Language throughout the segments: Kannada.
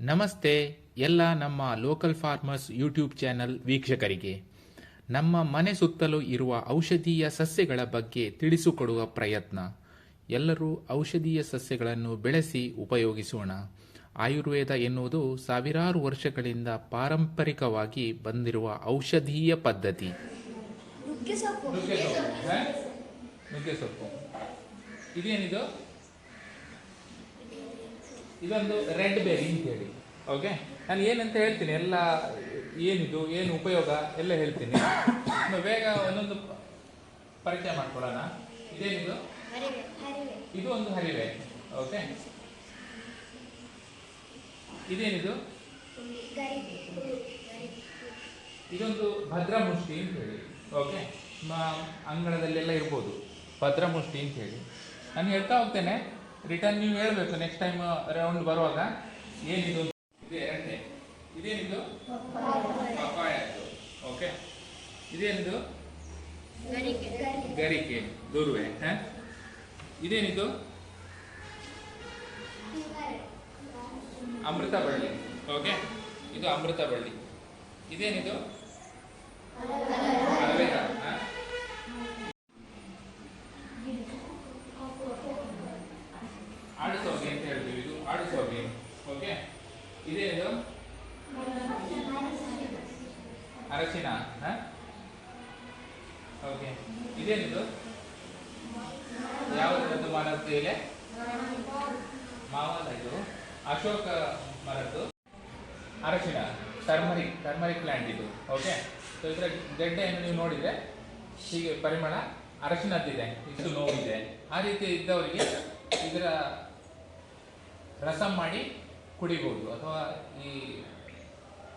ನಮಸ್ತೆ ಎಲ್ಲ ನಮ್ಮ ಲೋಕಲ್ ಫಾರ್ಮರ್ಸ್ ಯೂಟ್ಯೂಬ್ ಚಾನೆಲ್ ವೀಕ್ಷಕರಿಗೆ. ನಮ್ಮ ಮನೆ ಸುತ್ತಲೂ ಇರುವ ಔಷಧೀಯ ಸಸ್ಯಗಳ ಬಗ್ಗೆ ತಿಳಿಸಿಕೊಡುವ ಪ್ರಯತ್ನ. ಎಲ್ಲರೂ ಔಷಧೀಯ ಸಸ್ಯಗಳನ್ನು ಬೆಳೆಸಿ ಉಪಯೋಗಿಸೋಣ. ಆಯುರ್ವೇದ ಎನ್ನುವುದು ಸಾವಿರಾರು ವರ್ಷಗಳಿಂದ ಪಾರಂಪರಿಕವಾಗಿ ಬಂದಿರುವ ಔಷಧೀಯ ಪದ್ಧತಿ. ಇದೇನಿದು? ಇದೊಂದು ರೆಡ್ ಬೆರಿ ಅಂತ ಹೇಳಿ ಓಕೆ ನಾನು ಏನಂತ ಹೇಳ್ತೀನಿ, ಎಲ್ಲ ಏನಿದು, ಏನು ಉಪಯೋಗ, ಎಲ್ಲ ಹೇಳ್ತೀನಿ. ಬೇಗ ಒಂದೊಂದು ಪರಿಚಯ ಮಾಡ್ಕೊಳ್ಳೋಣ. ಇದೇನಿದು? ಇದು ಒಂದು ಹರಿವೆ. ಓಕೆ ಇದೇನಿದು? ಇದೊಂದು ಗರಿಬೆ ಮುಷ್ಟಿ ಅಂತ ಹೇಳಿ ಓಕೆ ಅಂಗಳದಲ್ಲೆಲ್ಲ ಇರ್ಬೋದು. ಭದ್ರಮುಷ್ಟಿ ಅಂತ ಹೇಳಿ ನಾನು ಹೇಳ್ತಾ ಹೋಗ್ತೇನೆ. ರಿಟರ್ನ್ ನೀವು ಹೇಳಬೇಕು ನೆಕ್ಸ್ಟ್ ಟೈಮ್ ರೌಂಡ್ ಬರುವಾಗ. ಏನಿದು. ಇದು? ಎರಡನೇ. ಇದೇನಿದು ಪಪ್ಪಾಯ ಓಕೆ ಇದೇನಿದು ಗರಿಕೆ. ದುರ್ವೆ. ಹ? ಇದೇನಿದು ಅಮೃತ ಬಳ್ಳಿ. ಓಕೆ ಇದು ಅಮೃತ ಬಳ್ಳಿ. ಇದೇನಿದು ಅಲವೇರಾ ಹ? ಆಡಿಸೋಗೆ ಅಂತ ಹೇಳ್ತೀವಿ ಇದು ಆಡಿಸೋಗೆ ಓಕೆ ಇದೇನಿದು ಅರಶಿನ? ಓಕೆ ಇದೇನಿದು? ಯಾವ ಮರದ್ದು ಎಲೆ? ಮಾವಲ್ಲ ಇದು ಅಶೋಕ ಮರದ್ದು. ಅರಶಿನ, ಟರ್ಮರಿಕ್ ಟರ್ಮರಿಕ್ ಪ್ಲಾಂಟ್ ಇದು. ಓಕೆ ಸೊ ಇದರ ಗೆಡ್ಡೆಯನ್ನು ನೀವು ನೋಡಿದ್ರೆ ಹೀಗೆ ಪರಿಮಳ ಅರಶಿನದ್ದಿದೆ. ಇದು ನೋವಿದೆ. ಆ ರೀತಿ ಇದ್ದವರಿಗೆ ಇದರ ರಸಂ ಮಾಡಿ ಕುಡಿಬಹುದು ಅಥವಾ ಈ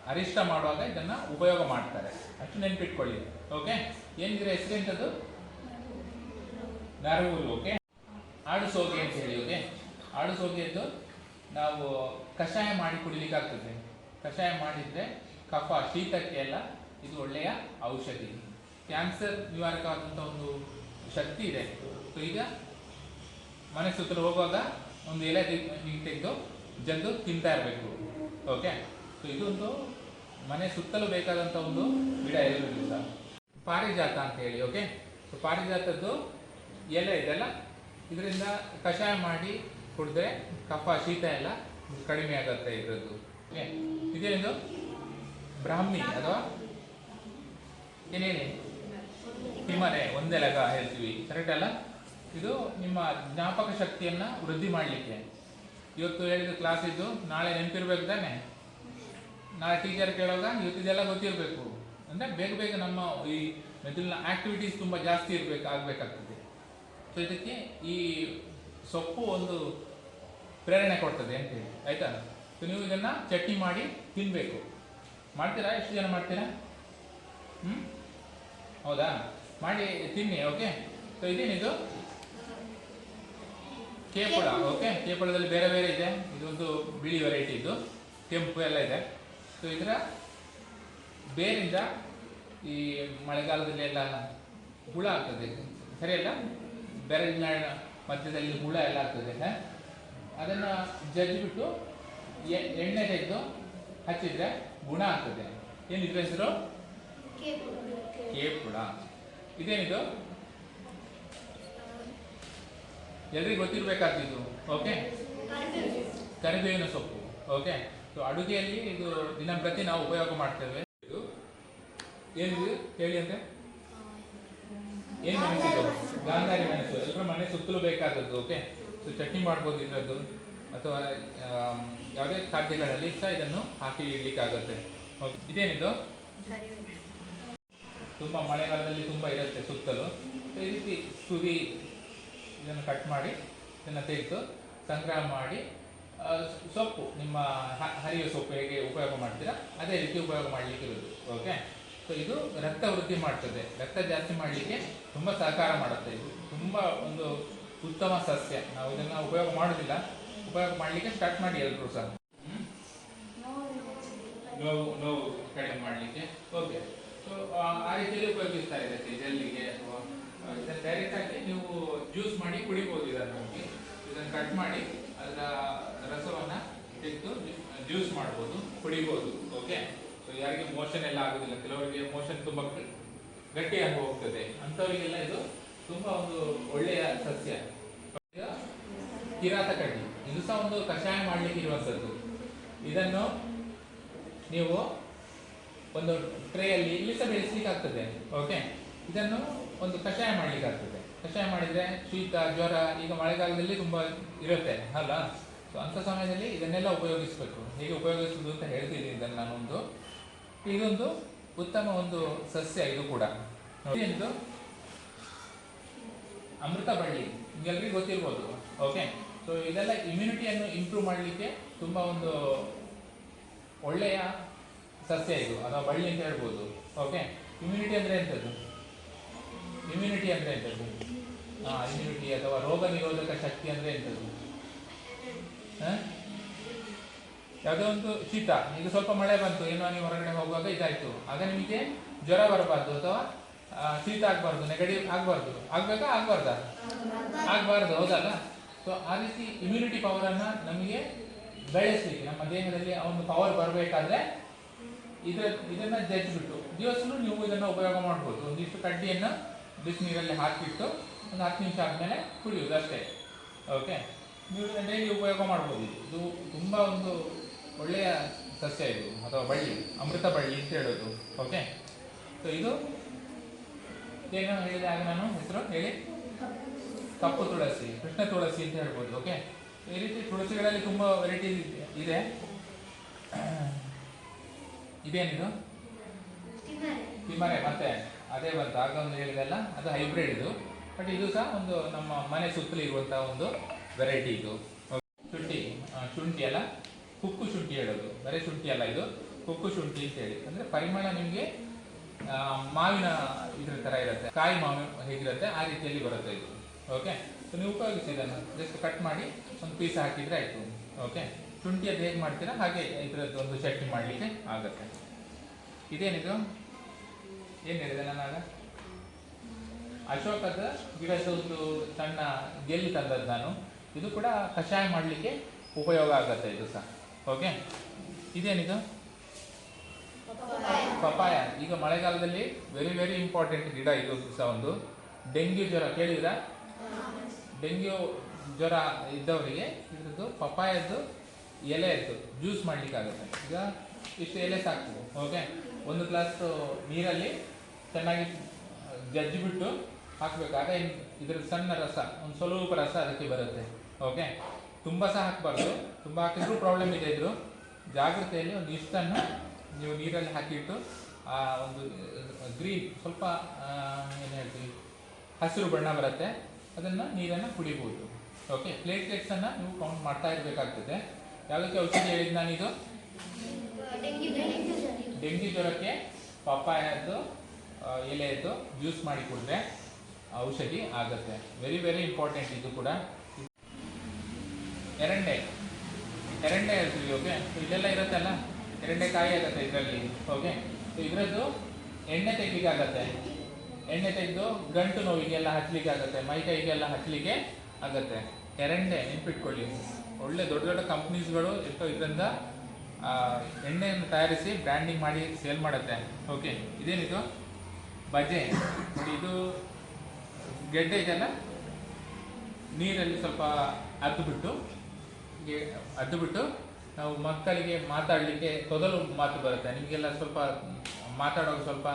ಅರಿಷ್ಟ ಮಾಡುವಾಗ ಇದನ್ನ ಉಪಯೋಗ ಮಾಡ್ತಾರೆ. ಅಷ್ಟು ನೆನ್ಪಿಟ್ಕೊಳ್ಳಿ. ಓಕೆ ಏನಿದ್ರೆ ಹೆಸರೆಂಥದ್ದು ನರಹುಲು ಓಕೆ ಆಡುಸೋಗೆ ಅಂತ ಹೇಳಿ ಓಕೆ ಆಡುಸೋಗೆದ್ದು ನಾವು ಕಷಾಯ ಮಾಡಿ ಕುಡಿಲಿಕ್ಕೆ ಆಗ್ತದೆ. ಕಷಾಯ ಮಾಡಿದ್ರೆ ಕಫ, ಶೀತಕ್ಕೆ ಎಲ್ಲ ಇದು ಒಳ್ಳೆಯ ಔಷಧಿ. ಕ್ಯಾನ್ಸರ್ ನಿವಾರಕವಾದಂಥ ಒಂದು ಶಕ್ತಿ ಇದೆ. ಸೊ ಈಗ ಮನೆ ಸುತ್ತಲೂ ಹೋಗುವಾಗ ಒಂದು ಎಲೆ ತೆಗೆದು ಜಗ್ಗು ತಿಂತಾ ಇರಬೇಕು. ಓಕೆ ಸೊ ಇದೊಂದು ಮನೆ ಸುತ್ತಲೂ ಬೇಕಾದಂಥ ಒಂದು ಗಿಡ ಇರೋದ್ರಿಂದ ಪಾರಿಜಾತ ಅಂತ ಹೇಳಿ ಓಕೆ ಸೊ ಪಾರಿಜಾತದ್ದು ಎಲೆ ಇದೆಲ್ಲ. ಇದರಿಂದ ಕಷಾಯ ಮಾಡಿ ಕುಡಿದ್ರೆ ಕಫ, ಶೀತ ಎಲ್ಲ ಕಡಿಮೆ ಆಗುತ್ತೆ ಇದರದ್ದು ಓಕೆ ಇದೇನಿದು ಬ್ರಾಹ್ಮಿ ಅಥವಾ ಏನೇನು? ಹಿಮನೆ ಒಂದೆಲಗ ಹೇಳ್ತೀವಿ ಕರೆಕ್ಟ್ ಅಲ್ಲ? ಇದು ನಿಮ್ಮ ಜ್ಞಾಪಕ ಶಕ್ತಿಯನ್ನ ವೃದ್ಧಿ ಮಾಡಲಿಕ್ಕೆ. ಇವತ್ತು ಹೇಳಿದ ಕ್ಲಾಸ್ ಇದ್ದು ನಾಳೆ ನೆನಪಿರ್ಬೇಕು ತಾನೆ? ನಾಳೆ ಟೀಚರ್ ಕೇಳುವಾಗ ಇವತ್ತಿದೆಲ್ಲ ಗೊತ್ತಿರಬೇಕು. ಅಂದರೆ ಬೇಗ ಬೇಗ ನಮ್ಮ ಈ ಮೆದುಳಿನ ಆಕ್ಟಿವಿಟೀಸ್ ತುಂಬ ಜಾಸ್ತಿ ಇರಬೇಕು, ಆಗಬೇಕಾಗ್ತದೆ. ಸೊ ಇದಕ್ಕೆ ಈ ಸೊಪ್ಪು ಒಂದು ಪ್ರೇರಣೆ ಕೊಡ್ತದೆ ಅಂತ ಹೇಳಿ ಆಯ್ತಾ? ಸೊ ನೀವು ಇದನ್ನು ಚಟ್ನಿ ಮಾಡಿ ತಿನ್ನಬೇಕು ಮಾಡ್ತೀರಾ? ಎಷ್ಟು ಜನ ಮಾಡ್ತೀರಾ? ಹ್ಞೂ ಹೌದಾ? ಮಾಡಿ ತಿನ್ನಿ ಓಕೆ ಸೊ ಇದೇನಿದು? ಕೇಪುಳ ಓಕೆ ಕೇಪುಳದಲ್ಲಿ ಬೇರೆ ಬೇರೆ ಇದೆ. ಇದೊಂದು ಬಿಳಿ ವೆರೈಟಿ ಇದು ಕೆಂಪು ಎಲ್ಲ ಇದೆ. ಸೊ ಇದರ ಬೇರಿಂದ ಈ ಮಳೆಗಾಲದಲ್ಲಿ ಎಲ್ಲ ಹುಳ ಆಗ್ತದೆ. ಸರಿಯಲ್ಲ? ಬೆರಳಿನ ಮಧ್ಯದಲ್ಲಿ ಹುಳ ಎಲ್ಲ ಆಗ್ತದೆ. ಅದನ್ನು ಜಜ್ಜಿಬಿಟ್ಟು ಎಣ್ಣೆ ತೆಗೆದು ಹಚ್ಚಿದ್ರೆ ಗುಣ ಆಗ್ತದೆ. ಏನಿದ್ರ ಹೆಸರು? ಕೇಪು ಕೇಪುಳ ಇದೇನಿದು? ಎಲ್ರಿಗೂ ಗೊತ್ತಿರಬೇಕಾಗ್ತಿದ್ದು ಓಕೆ? ಕರಿಬೇವು ಕರಿಬೇವಿನ ಸೊಪ್ಪು. ಓಕೆ? ಸೊ ಅಡುಗೆಯಲ್ಲಿ ಇದು ದಿನಂಪ್ರತಿ ನಾವು ಉಪಯೋಗ ಮಾಡ್ತೇವೆ. ಇದು ಏನು ಹೇಳಿ ಅಂದ್ರೆ ಏನು ಮೆಣಸು ಇದು? ಗಾಂಧಾರಿ ಮೆಣಸು. ಎಲ್ಲರ ಮನೆ ಸುತ್ತಲೂ ಬೇಕಾದದ್ದು ಓಕೆ ಸೊ ಚಟ್ನಿ ಮಾಡ್ಬೋದು ಇದರದ್ದು. ಅಥವಾ ಯಾವುದೇ ಖಾದ್ಯಗಳಲ್ಲಿ ಸಹ ಇದನ್ನು ಹಾಕಿ ಇಡ್ಲಿಕ್ಕಾಗುತ್ತೆ. ಓಕೆ ಇದೇನಿದು? ತುಂಬ ಮಳೆಗಾಲದಲ್ಲಿ ತುಂಬ ಇರುತ್ತೆ ಸುತ್ತಲೂ. ಸೊ ಈ ರೀತಿ ಸುರಿ ಇದನ್ನು ಕಟ್ ಮಾಡಿ, ಇದನ್ನು ತೆಗೆದು ಸಂಗ್ರಹ ಮಾಡಿ ಸೊಪ್ಪು, ನಿಮ್ಮ ಹರಿಯ ಸೊಪ್ಪು ಹೇಗೆ ಉಪಯೋಗ ಮಾಡ್ತೀರಾ? ಅದೇ ರೀತಿ ಉಪಯೋಗ ಮಾಡಲಿಕ್ಕೆ ಇರೋದು ಓಕೆ ಸೊ ಇದು ರಕ್ತ ವೃದ್ಧಿ ಮಾಡ್ತದೆ. ರಕ್ತ ಜಾಸ್ತಿ ಮಾಡಲಿಕ್ಕೆ ತುಂಬ ಸಹಕಾರ ಮಾಡುತ್ತೆ. ಇದು ತುಂಬ ಒಂದು ಉತ್ತಮ ಸಸ್ಯ. ನಾವು ಇದನ್ನು ಉಪಯೋಗ ಮಾಡೋದಿಲ್ಲ. ಉಪಯೋಗ ಮಾಡಲಿಕ್ಕೆ ಸ್ಟಾರ್ಟ್ ಮಾಡಿ ಎಲ್ಲರೂ ಸಹ? ನೋವು ನೋವು ಕಡಿಮೆ ಮಾಡಲಿಕ್ಕೆ ಓಕೆ ಸೊ ಆ ರೀತಿಯಲ್ಲಿ ಉಪಯೋಗಿಸ್ತಾ ಇದೆ ಜೆಲ್ಲಿಗೆ ಅಥವಾ ಇದನ್ನು ಡೈರೆಕ್ಟ್ ನೀವು ಜ್ಯೂಸ್ ಮಾಡಿ ಕುಡಿಬೋದು ಇದನ್ನು ಇದನ್ನು ಕಟ್ ಮಾಡಿ, ಅದರ ರಸವನ್ನ ತೆಗೆದು ಜ್ಯೂಸ್ ಮಾಡ್ಬೋದು, ಕುಡಿಬೋದು ಓಕೆ ಸೊ ಯಾರಿಗೆ ಮೋಷನ್ ಎಲ್ಲ ಆಗೋದಿಲ್ಲ. ಕೆಲವರಿಗೆ ಮೋಷನ್ ತುಂಬ ಗಟ್ಟಿಯಾಗಿ ಹೋಗ್ತದೆ. ಅಂಥವರಿಗೆಲ್ಲ ಇದು ತುಂಬ ಒಂದು ಒಳ್ಳೆಯ ಸಸ್ಯ. ಕಿರಾತ ಕಡ್ಡಿ. ಇದು ಸಹ ಒಂದು ಕಷಾಯ ಮಾಡಲಿಕ್ಕೆ ಇರುವಂಥದ್ದು. ಇದನ್ನು ನೀವು ಒಂದು ಟ್ರೇಯಲ್ಲಿ ಇಲ್ಲಿ ಸಹ ಬೆಳೆಸಲಿಕ್ಕೆ ಆಗ್ತದೆ ಓಕೆ ಇದನ್ನು ಒಂದು ಕಷಾಯ ಮಾಡ್ಲಿಕ್ಕೆ ಆಗ್ತದೆ. ಕಷಾಯ ಮಾಡಿದ್ರೆ ಶೀತ, ಜ್ವರ, ಈಗ ಮಳೆಗಾಲದಲ್ಲಿ ತುಂಬಾ ಇರುತ್ತೆ, ಅಲ್ಲ? ಸೊ ಅಂಥ ಸಮಯದಲ್ಲಿ ಇದನ್ನೆಲ್ಲ ಉಪಯೋಗಿಸಬೇಕು. ಹೇಗೆ ಉಪಯೋಗಿಸುವುದು ಅಂತ ಹೇಳ್ತಿದ್ದೀನಿ ಇದನ್ನು ನಾನೊಂದು. ಇದೊಂದು ಉತ್ತಮ ಒಂದು ಸಸ್ಯ ಇದು ಕೂಡ. ಇದು ಅಮೃತ ಬಳ್ಳಿ. ನಿಮ್ಗೆಲ್ರಿಗೂ ಗೊತ್ತಿರ್ಬೋದು. ಓಕೆ ಸೊ ಇದೆಲ್ಲ ಇಮ್ಯುನಿಟಿಯನ್ನು ಇಂಪ್ರೂವ್ ಮಾಡಲಿಕ್ಕೆ ತುಂಬ ಒಂದು ಒಳ್ಳೆಯ ಸಸ್ಯ ಇದು. ಅಥವಾ ಬಳ್ಳಿ ಅಂತ ಹೇಳ್ಬೋದು. ಓಕೆ ಇಮ್ಯುನಿಟಿ ಅಂದರೆ ಎಂಥದ್ದು ಇಮ್ಯುನಿಟಿ ಅಂದರೆ ಎಂಥದ್ದು ಹಾಂ ಇಮ್ಯುನಿಟಿ ಅಥವಾ ರೋಗ ನಿರೋಧಕ ಶಕ್ತಿ ಅಂದರೆ ಎಂಥದ್ದು? ಯಾವುದೋ ಒಂದು ಶೀತ, ಈಗ ಸ್ವಲ್ಪ ಮಳೆ ಬಂತು, ಏನೋ ನೀವು ಹೊರಗಡೆ ಹೋಗುವಾಗ ಇದಾಯ್ತು. ಆಗ ನಿಮಗೆ ಜ್ವರ ಬರಬಾರ್ದು ಅಥವಾ ಶೀತ ಆಗಬಾರ್ದು ನೆಗಡಿ ಆಗಬಾರ್ದು. ಆಗ್ಬೇಕಾ? ಆಗ್ಬಾರ್ದ? ಆಗಬಾರ್ದು, ಹೌದಲ್ಲ? ಸೊ ಆ ರೀತಿ ಇಮ್ಯುನಿಟಿ ಪವರನ್ನು ನಮಗೆ ಬೆಳೆಸಲಿಕ್ಕೆ, ನಮ್ಮ ದೇಹದಲ್ಲಿ ಆ ಒಂದು ಪವರ್ ಬರಬೇಕಾದ್ರೆ ಇದ್ರ, ಇದನ್ನ ಜಜ್ಜಿಬಿಟ್ಟು ದಿವಸನೂ ನೀವು ಇದನ್ನ ಉಪಯೋಗ ಮಾಡ್ಬೋದು. ಒಂದಿಷ್ಟು ಕಡ್ಡಿಯನ್ನು ಬಿಸಿನೀರಲ್ಲಿ ಹಾಕಿಟ್ಟು, ಒಂದು ಹತ್ತು ನಿಮಿಷ ಆದಮೇಲೆ ಕುಡಿಯೋದು ಅಷ್ಟೇ. ಓಕೆ ನೀವು ಡೈಲಿ ಉಪಯೋಗ ಮಾಡ್ಬೋದು? ಇದು. ತುಂಬ ಒಂದು ಒಳ್ಳೆಯ ಸಸ್ಯ ಇದು, ಅಥವಾ ಬಳ್ಳಿ, ಅಮೃತ ಬಳ್ಳಿ ಅಂತ ಹೇಳೋದು. ಓಕೆ ಸೊ ಇದು ಏನು ಹೇಳಿದೆ? ಆಗ ನಾನು ಹೆಸರು ಹೇಳಿ. ಕಪ್ಪು ತುಳಸಿ, ಕೃಷ್ಣ ತುಳಸಿ ಅಂತ ಹೇಳ್ಬೋದು. ಓಕೆ ಈ ರೀತಿ ತುಳಸಿಗಳಲ್ಲಿ ತುಂಬ ವೆರೈಟಿ ಇದೆ. ಇದೇನಿದು? ತಿಮ್ಮರೆ ಮತ್ತೆ ಅದೇ ಬಂತು. ಆಗ ಒಂದು ಹೇಳಿದೆಲ್ಲ ಅದು ಹೈಬ್ರಿಡ್ ಇದು. ಬಟ್ ಇದು ಸಹ ಒಂದು ನಮ್ಮ ಮನೆ ಸುತ್ತಲೂ ಇರುವಂತಹ ಒಂದು ವೆರೈಟಿ ಇದು. ಶುಂಠಿ ಶುಂಠಿ ಅಲ್ಲ, ಕುಕ್ಕು ಶುಂಠಿ ಹೇಳೋದು. ಬರೀ ಶುಂಠಿ ಅಲ್ಲ ಇದು. ಕುಕ್ಕು ಶುಂಠಿ ಅಂತ ಹೇಳಿ. ಅಂದ್ರೆ ಪರಿಮಳ ನಿಮಗೆ ಮಾವಿನ ಇದ್ರ ತರ ಇರುತ್ತೆ. ಕಾಯಿ ಮಾವಿನ ಹೇಗಿರುತ್ತೆ, ಆ ರೀತಿಯಲ್ಲಿ ಬರುತ್ತೆ ಇದು. ಓಕೆ ಸೊ ನೀವು ಉಪಯೋಗಿಸಿ ಇದನ್ನು. ಜಸ್ಟ್ ಕಟ್ ಮಾಡಿ ಒಂದು ಪೀಸ್ ಹಾಕಿದ್ರೆ ಆಯ್ತು. ಓಕೆ ಶುಂಠಿ ಅದು ಹೇಗೆ ಮಾಡ್ತೀರಾ? ಹಾಗೆ ಇದ್ರದ್ದು ಒಂದು ಚಟ್ನಿ ಮಾಡಲಿಕ್ಕೆ ಆಗುತ್ತೆ. ಇದೇನಿದು? ಏನು ಹೇಳಿದೆ ನಾನಾಗ ಅಶೋಕದ ಗಿಡದ ಒಂದು ಸಣ್ಣ ಗೆಲ್ಲಿ ತಂದದ್ದು ನಾನು. ಇದು ಕೂಡ ಕಷಾಯ ಮಾಡಲಿಕ್ಕೆ ಉಪಯೋಗ ಆಗುತ್ತೆ ಇದು ಸಹ. ಓಕೆ ಇದೇನಿದು? ಪಪಾಯ ಈಗ ಮಳೆಗಾಲದಲ್ಲಿ ವೆರಿ ವೆರಿ ಇಂಪಾರ್ಟೆಂಟ್ ಗಿಡ ಇದು ಸಹ ಒಂದು. ಡೆಂಗ್ಯೂ ಜ್ವರ ಕೇಳಿದ್ರ? ಡೆಂಗ್ಯೂ ಜ್ವರ ಇದ್ದವರಿಗೆ ಇದ್ರದ್ದು ಪಪಾಯದ್ದು ಎಲೆ ಇತ್ತು. ಜ್ಯೂಸ್ ಮಾಡ್ಲಿಕ್ಕೆ ಆಗುತ್ತೆ. ಈಗ ಇಷ್ಟು ಎಲೆ ಸಾಕು ಓಕೆ ಒಂದು ಗ್ಲಾಸ್ ನೀರಲ್ಲಿ ಚೆನ್ನಾಗಿ ಜಜ್ಜಿಬಿಟ್ಟು ಹಾಕ್ಬೇಕು ಆಗ ಇದ್ರ ಸಣ್ಣ ರಸ ಒಂದು ಸ್ವಲ್ಪ ರಸ ಅದಕ್ಕೆ ಬರುತ್ತೆ. ಓಕೆ ತುಂಬ ಸಹ ಹಾಕಬಾರ್ದು. ತುಂಬ ಹಾಕಿದ್ರು ಪ್ರಾಬ್ಲಮ್ ಇದೆ ಇದ್ರು. ಜಾಗ್ರತೆಯಲ್ಲಿ ಒಂದು ಇಷ್ಟನ್ನು ನೀವು ನೀರಲ್ಲಿ ಹಾಕಿಟ್ಟು ಆ ಒಂದು ಗ್ರೀನ್ ಸ್ವಲ್ಪ ಏನು ಹೇಳ್ತೀವಿ? ಹಸಿರು ಬಣ್ಣ ಬರುತ್ತೆ. ಅದನ್ನು ನೀರನ್ನು ಕುಡಿಬೋದು. ಓಕೆ ಪ್ಲೇಟ್ಲೆಟ್ಸನ್ನು ನೀವು ಕೌಂಟ್ ಮಾಡ್ತಾ ಇರಬೇಕಾಗ್ತದೆ. ಯಾವುದಕ್ಕೆ ಔಷಧಿ ಹೇಳಿದ್ದು ನಾನಿದು? ಡೆಂಗಿ ಜ್ವರಕ್ಕೆ ಪಪ್ಪಾಯದ್ದು ಎಲೆ ಎಲೆಯದ್ದು ಜ್ಯೂಸ್ ಮಾಡಿ ಕುಡಿದ್ರೆ ಔಷಧಿ ಆಗುತ್ತೆ. ವೆರಿ ವೆರಿ ಇಂಪಾರ್ಟೆಂಟ್ ಇದು ಕೂಡ. ಎರಂಡೆ ಎರಂಡೆ ಇರ್ತೀವಿ ಓಕೆ ಇದೆಲ್ಲ ಇರುತ್ತಲ್ಲ? ಎರಂಡೆ ಕಾಯಿ ಆಗುತ್ತೆ ಇದರಲ್ಲಿ ಓಕೆ ಸೊ ಇದರದ್ದು ಎಣ್ಣೆ ತೆಗ್ಲಿಕ್ಕೆ ಆಗತ್ತೆ ಎಣ್ಣೆ ತೆಗೆದು ಗಂಟು ನೋವಿಗೆಲ್ಲ ಹಚ್ಚಲಿಕ್ಕೆ ಆಗುತ್ತೆ ಮೈ ಕೈಗೆಲ್ಲ ಹಚ್ಚಲಿಕ್ಕೆ ಆಗುತ್ತೆ. ಎರಂಡೆ ನೆನ್ಪಿಟ್ಕೊಳ್ಳಿ. ಒಳ್ಳೆ ದೊಡ್ಡ ದೊಡ್ಡ ಕಂಪ್ನೀಸ್ಗಳು ಎಷ್ಟೋ ಇದರಿಂದ ಎಣ್ಣೆಯನ್ನು ತಯಾರಿಸಿ ಬ್ರ್ಯಾಂಡಿಂಗ್ ಮಾಡಿ ಸೇಲ್ ಮಾಡುತ್ತೆ ಓಕೆ ಇದೇನಿದು? ಬಜೆ. ಇದು ಗೆಡ್ಡೆ ಇದೆಲ್ಲ ನೀರಲ್ಲಿ ಸ್ವಲ್ಪ ಹತ್ತು ಬಿಟ್ಟು ಗೆ- ಅದು ಬಿಟ್ಟು ನಾವು ಮಕ್ಕಳಿಗೆ ಮಾತಾಡಲಿಕ್ಕೆ ತೊದಲು ಮಾತು ಬರುತ್ತೆ. ನಿಮಗೆಲ್ಲ ಸ್ವಲ್ಪ ಮಾತಾಡೋಕೆ ಸ್ವಲ್ಪ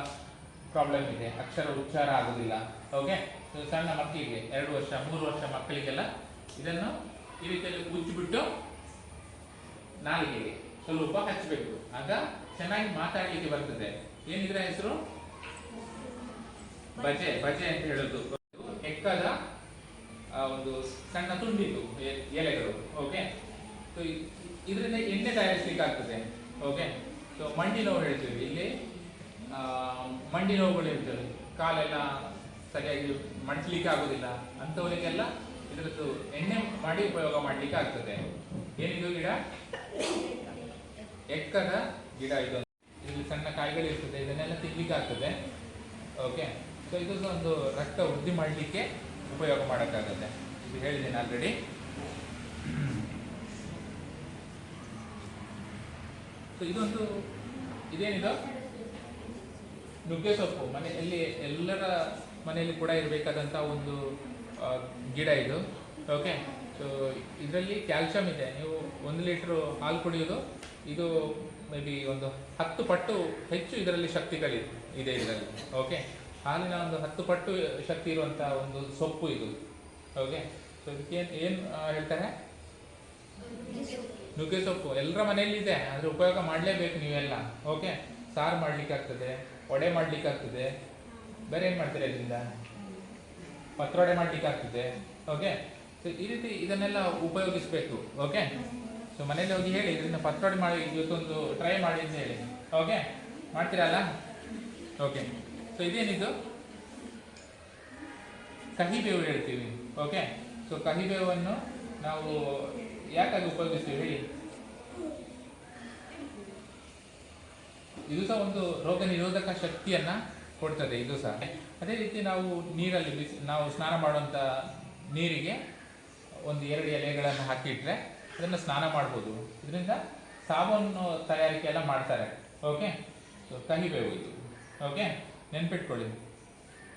ಪ್ರಾಬ್ಲಮ್ ಇದೆ. ಅಕ್ಷರ ಉಚ್ಚಾರ ಆಗೋದಿಲ್ಲ. ಓಕೆ ಸಣ್ಣ ಮಕ್ಕಳಿಗೆ ಎರಡು ವರ್ಷ, ಮೂರು ವರ್ಷ ಮಕ್ಕಳಿಗೆಲ್ಲ ಇದನ್ನು ಈ ರೀತಿಯಲ್ಲಿ ಉಚ್ಚಿಬಿಟ್ಟು ನಾಲಿಗೆಗೆ ಸ್ವಲ್ಪ ಹಚ್ಚಬೇಕು ಆಗ ಚೆನ್ನಾಗಿ ಮಾತಾಡಲಿಕ್ಕೆ ಬರ್ತದೆ. ಏನಿದ್ರ ಹೆಸರು? ಬಜೆ ಬಜೆ ಅಂತ ಹೇಳೋದು. ಎಕ್ಕದ ಒಂದು ಸಣ್ಣ ತುಂಡಿತು ಎಲೆಗಳು ಓಕೆ ಸೊ ಇದರಿಂದ ಎಣ್ಣೆ ತಯಾರಿಸ್ಲಿಕ್ಕೆ ಆಗ್ತದೆ ಓಕೆ ಸೊ ಮಂಡಿ ನೋವು ಹೇಳ್ತೀವಿ ಇಲ್ಲಿ. ಮಂಡಿ ನೋವುಗಳು ಇರ್ತವೆ. ಕಾಲೆಲ್ಲ ಸರಿಯಾಗಿ ಮಂಡಿಸ್ಲಿಕ್ಕೆ ಆಗೋದಿಲ್ಲ. ಅಂಥವರಿಗೆಲ್ಲ ಇದರದ್ದು ಎಣ್ಣೆ ಮಾಡಿ ಉಪಯೋಗ ಮಾಡಲಿಕ್ಕೆ ಆಗ್ತದೆ. ಏನಿದು ಗಿಡ? ಎಕ್ಕದ ಗಿಡ ಇದು. ಇಲ್ಲಿ ಸಣ್ಣ ಕಾಯಿಗಳು ಇರ್ತದೆ, ಇದನ್ನೆಲ್ಲ ತಿನ್ಲಿಕ್ಕೆ ಆಗ್ತದೆ ಓಕೆ ಸೊ ಒಂದು ರಕ್ತ ವೃದ್ಧಿ ಮಾಡಲಿಕ್ಕೆ ಉಪಯೋಗ ಮಾಡೋಕ್ಕಾಗತ್ತೆ. ಇದು ಹೇಳಿದ್ದೀನಿ ಆಲ್ರೆಡಿ ಸೊ ಇದೊಂದು ಇದೇನಿದು? ನುಗ್ಗೆ ಸೊಪ್ಪು. ಮನೆಯಲ್ಲಿ ಎಲ್ಲರ ಮನೆಯಲ್ಲಿ ಕೂಡ ಇರಬೇಕಾದಂಥ ಒಂದು ಗಿಡ ಇದು. ಓಕೆ ಸೊ ಇದರಲ್ಲಿ ಕ್ಯಾಲ್ಶಿಯಂ ಇದೆ. ನೀವು ಒಂದು ಲೀಟ್ರು ಹಾಲು ಕುಡಿಯೋದು, ಇದು ಮೇ ಬಿ ಒಂದು ಹತ್ತು ಪಟ್ಟು ಹೆಚ್ಚು ಇದರಲ್ಲಿ ಶಕ್ತಿಗಳಿದೆ ಇದೆ ಇದರಲ್ಲಿ. ಓಕೆ ಹಾಲಿನ ಒಂದು ಹತ್ತು ಪಟ್ಟು ಶಕ್ತಿ ಇರುವಂಥ ಒಂದು ಸೊಪ್ಪು ಇದು. ಓಕೆ ಸೊ ಇದಕ್ಕೆ ಏನು ಹೇಳ್ತಾರೆ? ನುಗ್ಗೆ ಸೊಪ್ಪು. ಎಲ್ಲರ ಮನೆಯಲ್ಲಿ ಇದೆ ಅದರ ಉಪಯೋಗ ಮಾಡಲೇಬೇಕು ನೀವೆಲ್ಲ. ಓಕೆ ಸಾರು ಮಾಡ್ಲಿಕ್ಕೆ ಆಗ್ತದೆ, ವಡೆ ಮಾಡ್ಲಿಕ್ಕೆ ಆಗ್ತದೆ. ಬೇರೆ ಏನು ಮಾಡ್ತೀರಿ ಅದರಿಂದ ಪತ್ರೊಡೆ ಮಾಡ್ಲಿಕ್ಕೆ ಆಗ್ತದೆ. ಓಕೆ ಸೊ ಈ ರೀತಿ ಇದನ್ನೆಲ್ಲ ಉಪಯೋಗಿಸ್ಬೇಕು. ಓಕೆ ಸೊ ಮನೇಲಿ ಹೋಗಿ ಹೇಳಿ ಇದರಿಂದ ಪತ್ರೊಡೆ ಮಾಡಿ, ಇವತ್ತೊಂದು ಟ್ರೈ ಮಾಡಿ ಅಂತ ಹೇಳಿ. ಓಕೆ ಮಾಡ್ತೀರಲ್ಲ? ಓಕೆ ಸೊ ಇದೇನಿದು? ಕಹಿಬೇವು ಹೇಳ್ತೀವಿ. ಓಕೆ ಸೊ ಕಹಿಬೇವನ್ನು ನಾವು ಯಾಕಾಗಿ ಉಪಯೋಗಿಸ್ತೀವಿ ಹೇಳಿ? ಇದು ಸಹ ಒಂದು ರೋಗ ನಿರೋಧಕ ಶಕ್ತಿಯನ್ನ ಕೊಡ್ತದೆ, ಇದು ಸಹ. ಅದೇ ರೀತಿ ನಾವು ನೀರಲ್ಲಿ ಬಿಸಿ, ನಾವು ಸ್ನಾನ ಮಾಡುವಂಥ ನೀರಿಗೆ ಒಂದು ಎರಡು ಎಲೆಗಳನ್ನು ಹಾಕಿಟ್ರೆ ಅದನ್ನು ಸ್ನಾನ ಮಾಡ್ಬೋದು. ಇದರಿಂದ ಸಾಬೂನು ತಯಾರಿಕೆ ಎಲ್ಲ ಮಾಡ್ತಾರೆ. ಓಕೆ ಸೊ ಕಹಿಬೇವು ಇದು. ಓಕೆ ನೆನ್ಪಿಟ್ಕೊಳ್ಳಿ.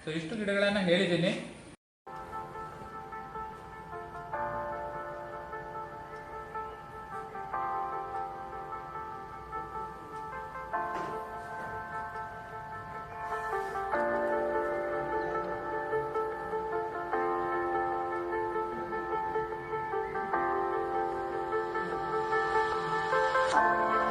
ಸೊ ಇಷ್ಟು ಗಿಡಗಳನ್ನು ಹೇಳಿದ್ದೀನಿ ಿ.